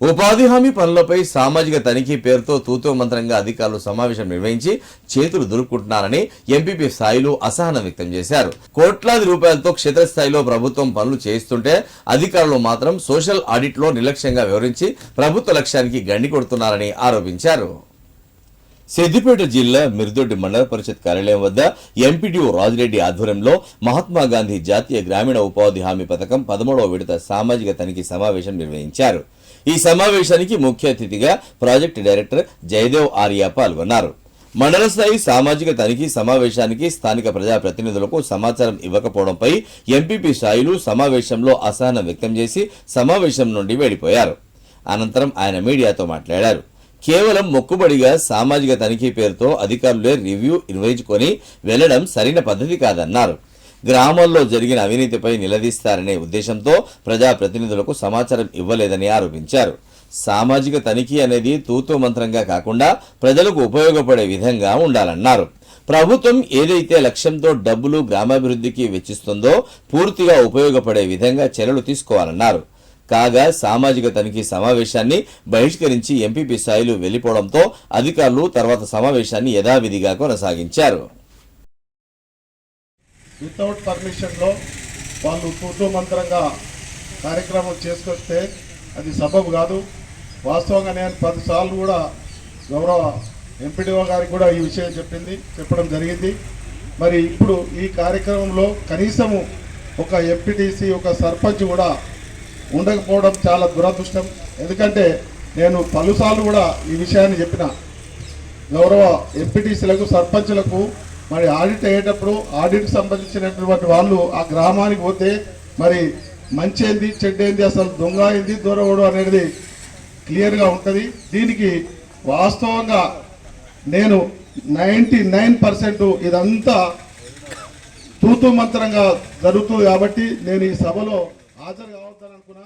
ఉపాధి హామీ పనులపై సామాజిక తనిఖీ పేరుతో తూతూ మంత్రంగా అధికారులు సమావేశం నిర్వహించి చేతులు దులుపుకుంటున్నారని ఎంపీపీ స్థాయిలో అసహనం వ్యక్తం చేశారు. కోట్లాది రూపాయలతో క్షేత్రస్థాయిలో ప్రభుత్వం పనులు చేయిస్తుంటే అధికారులు మాత్రం సోషల్ ఆడిట్లో నిర్లక్ష్యంగా వివరించి ప్రభుత్వ లక్ష్యానికి గండి కొడుతున్నారని ఆరోపించారు. సిద్దిపేట జిల్లా మిర్దొడ్డి మండల పరిషత్ కార్యాలయం వద్ద ఎంపీడీఓ రాజిరెడ్డి ఆధ్వర్యంలో మహాత్మా గాంధీ జాతీయ గ్రామీణ ఉపాధి హామీ పథకం పదమూడవ విడత సామాజిక తనిఖీ సమావేశం నిర్వహించారు. ఈ సమావేశానికి ముఖ్య అతిథిగా ప్రాజెక్టు డైరెక్టర్ జయదేవ్ ఆర్య పాల్గొన్నారు. మండల స్థాయి సామాజిక తనిఖీ సమావేశానికి స్థానిక ప్రజాప్రతినిధులకు సమాచారం ఇవ్వకపోవడంపై ఎంపీపీ స్థాయిలు సమావేశంలో అసహనం వ్యక్తం చేసి సమావేశం నుండి వెళ్ళిపోయారు అనంతరం ఆయన మీడియాతో మాట్లాడారు. కేవలం మొక్కుబడిగా సామాజిక తనిఖీ పేరుతో అధికారులే రివ్యూ నిర్వహించుకొని వెళ్ళడం సరైన పద్ధతి కాదన్నారు. గ్రామాల్లో జరిగిన అవినీతిపై నిలదీస్తారనే ఉద్దేశంతో ప్రజాప్రతినిధులకు సమాచారం ఇవ్వలేదని ఆరోపించారు. సామాజిక తనిఖీ అనేది తూతూ మంత్రంగా కాకుండా ప్రజలకు ఉపయోగపడే విధంగా ఉండాలన్నారు. ప్రభుత్వం ఏదైతే లక్ష్యంతో డబ్బులు గ్రామాభివృద్ధికి వెచ్చిస్తుందో పూర్తిగా ఉపయోగపడే విధంగా చర్యలు తీసుకోవాలన్నారు. కాగా సామాజిక తనిఖీ సమావేశాన్ని బహిష్కరించి ఎంపీపీ స్థాయిలు వెళ్ళిపోవడంతో అధికారులు తర్వాత సమావేశాన్ని యథావిధిగా కొనసాగించారు. వితౌట్ పర్మిషన్లో వాళ్ళు తూతూ మంత్రంగా కార్యక్రమం చేసుకొస్తే అది సబబు కాదు. వాస్తవంగా నేను పదిసార్లు కూడా గౌరవ ఎంపీడీఓ గారికి కూడా ఈ విషయం చెప్పింది చెప్పడం జరిగింది. మరి ఇప్పుడు ఈ కార్యక్రమంలో కనీసము ఒక ఎంపీటీసీ ఒక సర్పంచ్ కూడా ఉండకపోవడం చాలా దురదృష్టం. ఎందుకంటే నేను పలుసార్లు కూడా ఈ విషయాన్ని చెప్పిన. గౌరవ ఎంపీటీసీలకు సర్పంచ్లకు మరి ఆడిట్ అయ్యేటప్పుడు ఆడిట్ సంబంధించినటువంటి వాళ్ళు ఆ గ్రామానికి పోతే మరి మంచి ఏంది చెడ్డ ఏంది అసలు దొంగ ఏంది దూరవడు అనేది క్లియర్గా ఉంటుంది. దీనికి వాస్తవంగా నేను నైంటీ నైన్ పర్సెంట్ ఇదంతా తూతూ మంత్రంగా జరుగుతుంది కాబట్టి నేను ఈ సభలో హాజరు కావద్దని అనుకున్నా.